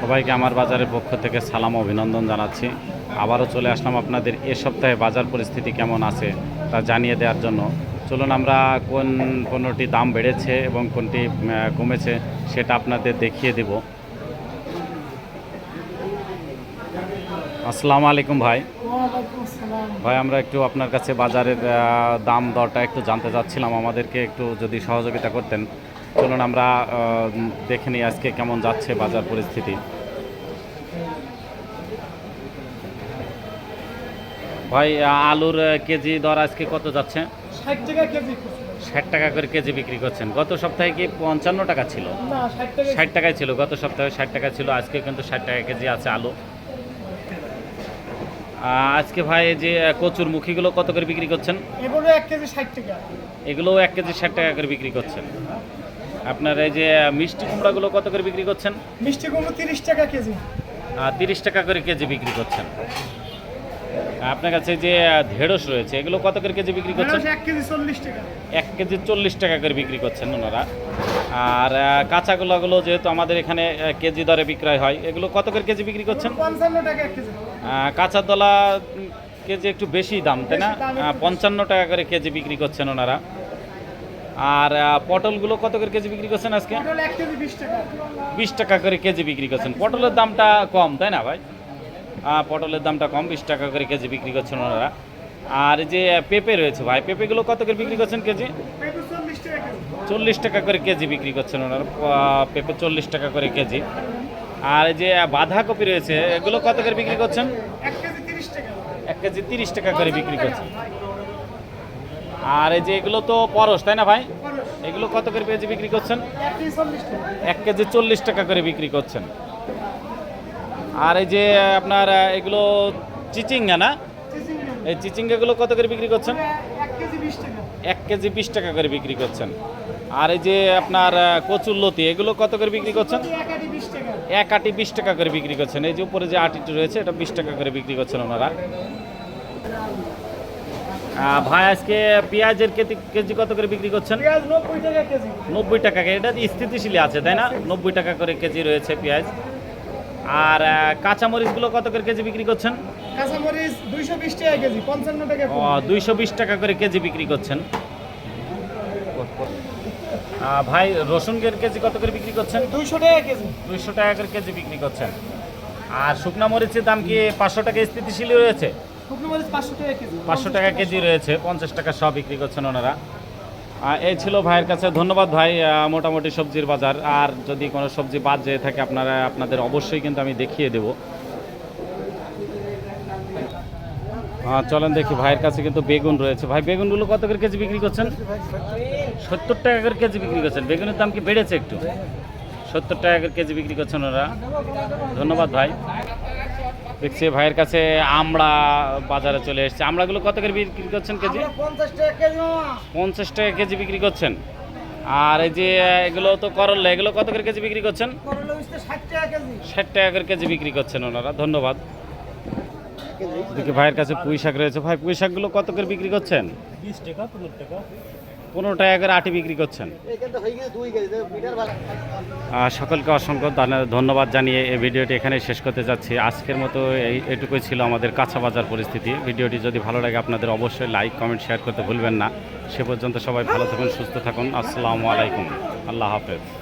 সবাইকে আমার বাজারের পক্ষ থেকে সালাম অভিনন্দন জানাচ্ছি। আবারও চলে আসলাম আপনাদের এ সপ্তাহে বাজার পরিস্থিতি কেমন আছে তা জানিয়ে দেওয়ার জন্য। চলুন আমরা কোন পণ্যটি দাম বেড়েছে এবং কোনটি কমেছে সেটা আপনাদের দেখিয়ে দেব। আসসালামু আলাইকুম ভাই। ভাই আমরা একটু আপনার কাছে বাজারের দাম দরটা একটু জানতে চাচ্ছিলাম। আমাদেরকে একটু যদি সহযোগিতা করতেন। চলুন আমরা দেখে নিই আজকে কেমন যাচ্ছে বাজার পরিস্থিতি। ভাই আলুর কেজি দর আজকে কত যাচ্ছে? ষাট টাকা করে কেজি বিক্রি করছেন। গত সপ্তাহে কি পঞ্চান্ন টাকা ছিল? ষাট টাকায় ছিল। গত সপ্তাহে ষাট টাকা ছিল আজকে কিন্তু ষাট টাকা কেজি আছে আলু। আজকে ভাই এই যে কচুর মুখীগুলো কত করে বিক্রি করছেন? এগুলো এক কেজি ষাট টাকা। এগুলো এক কেজি ষাট টাকা করে বিক্রি করছেন। আপনার এই যে মিষ্টি কুমড়াগুলো কত করে বিক্রি করছেন? মিষ্টি কুমড়ো তিরিশ টাকা কেজি। আর তিরিশ টাকা করে কেজি বিক্রি করছেন। আপনার কাছে যে ঢেঁড়স রয়েছে এগুলো কত করে কেজি বিক্রি করছেন? ঢেঁড়স এক কেজি চল্লিশ টাকা। এক কেজি চল্লিশ টাকা করে বিক্রি করছেন ওনারা। আর কাঁচাগুলোগুলো যেহেতু আমাদের এখানে কেজি দরে বিক্রয় হয় এগুলো কত করে কেজি বিক্রি করছেন? পঞ্চান্ন টাকা এক কেজি। কাঁচা দলা কেজি একটু বেশি দাম তাই না? পঞ্চান্ন টাকা করে কেজি বিক্রি করছেন ওনারা। আর পটলগুলো কত করে কেজি বিক্রি করছেন আজকে? বিশ টাকা। করে কেজি বিক্রি করছেন। পটলের দামটা কম তাই না ভাই? পটলের দামটা কম বিশ টাকা করে কেজি বিক্রি করছেন ওনারা। আর যে পেঁপে রয়েছে ভাই পেঁপেগুলো কত করে বিক্রি করছেন কেজি? চল্লিশ টাকা করে কেজি বিক্রি করছেন ওনারা। পেঁপে চল্লিশ টাকা করে কেজি। আর যে বাঁধাকপি রয়েছে এগুলো কত করে বিক্রি করছেন? এক কেজি তিরিশ টাকা। করে বিক্রি করছেন। আর এই যে এগুলো তো পরশ তাই না ভাই? এগুলো কত করে কেজি বিক্রি করছেন? এক কেজি চল্লিশ টাকা। করে বিক্রি করছেন। আর এই যে আপনার এগুলো চিচিঙ্গা না? এই চিচিঙ্গাগুলো কত করে বিক্রি করছেন? এক কেজি বিশ টাকা। করে বিক্রি করছেন। আর এই যে আপনার আহ, কচুর লতি এগুলো কত করে বিক্রি করছেন? এক আটি বিশ টাকা করে বিক্রি করছেন। এই যে উপরে যে আটিটি রয়েছে এটা বিশ টাকা করে বিক্রি করছেন ওনারা। ভাই আজকে পেঁয়াজের কেজি কেজি কত করে বিক্রি করছেন? নব্বই টাকা কেজি। এটা স্থিতিশীল আছে তাই না? নব্বই টাকা করে কেজি রয়েছে পেঁয়াজ। আর কাঁচামরিচগুলো কত করে কেজি বিক্রি করছেন? কাঁচামরিচ দুইশো বিশ টাকা কেজি পঞ্চান্ন টাকা ও দুইশো বিশ টাকা করে কেজি বিক্রি করছেন। ভাই রসুনের কেজি কত করে বিক্রি করছেন? দুইশো টাকা কেজি। দুইশো টাকা করে কেজি বিক্রি করছেন। আর শুকনা মরিচের দাম কি পাঁচশো টাকা স্থিতিশীল রয়েছে? পাঁচশো টাকা কেজি। রয়েছে পঞ্চাশ টাকা সব বিক্রি করছেন ওনারা। এই ছিল ভাইয়ের কাছে ধন্যবাদ ভাই মোটামুটি সবজির বাজার। আর যদি কোনো সবজি বাদ যেয়ে থাকে আপনারা আপনাদের অবশ্যই কিন্তু আমি দেখিয়ে দেব। চলেন দেখি ভাইয়ের কাছে কিন্তু বেগুন রয়েছে। ভাই বেগুনগুলো কত করে কেজি বিক্রি করছেন? সত্তর টাকা করে কেজি বিক্রি করছেন। বেগুনের দাম কি বেড়েছে একটু? সত্তর টাকা করে কেজি বিক্রি করছেন ওরা ধন্যবাদ ভাই। দেখছি ভাইয়ের কাছে আমড়া বাজারে চলে এসেছে। আমড়াগুলো কত করে বিক্রি করছেন কেজি? পঞ্চাশ টাকা কেজি পঞ্চাশ টাকা কেজি বিক্রি করছেন। আর এই যে এগুলো তো করল্লা এগুলো কত করে কেজি বিক্রি করছেন? ষাট টাকা কেজি। ষাট টাকা করে কেজি বিক্রি করছেন ওনারা ধন্যবাদ। দেখি ভাইয়ের কাছে পুঁই শাক রয়েছে। ভাই পুঁই শাকগুলো কত করে বিক্রি করছেন? বিশ টাকা পনেরো টাকা। পনেরো টাকা করে আটি বিক্রি করছেন। সকলকে অসংখ্য ধন্যবাদ জানিয়ে এই ভিডিওটি এখানে শেষ করতে যাচ্ছি। আজকের মতো এই এটুকুই ছিল আমাদের কাঁচা বাজার পরিস্থিতি। ভিডিওটি যদি ভালো লাগে আপনাদের অবশ্যই লাইক, কমেন্ট, শেয়ার করতে ভুলবেন না। সে পর্যন্ত সবাই ভালো থাকুন, সুস্থ থাকুন। আসসালামু আলাইকুম। আল্লাহ হাফেজ।